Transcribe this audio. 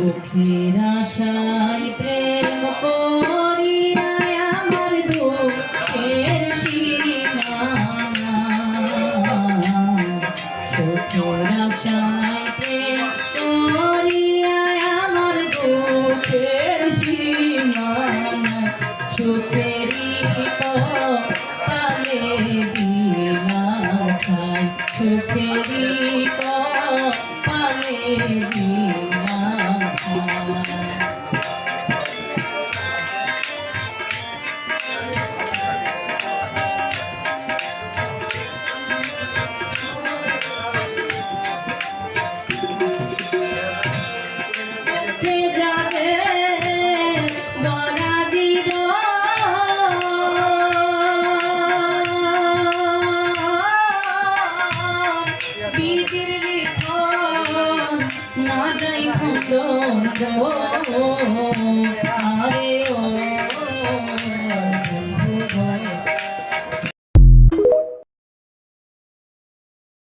দুঃখের আশায় প্রেম করিয়া আমার দুঃখের সুখের আশায় প্রেম করিয়া আমার দুঃখের সীমানা। সুখেরই তো পালে দিলা খাই বিদির লিখন না যাই খন্দন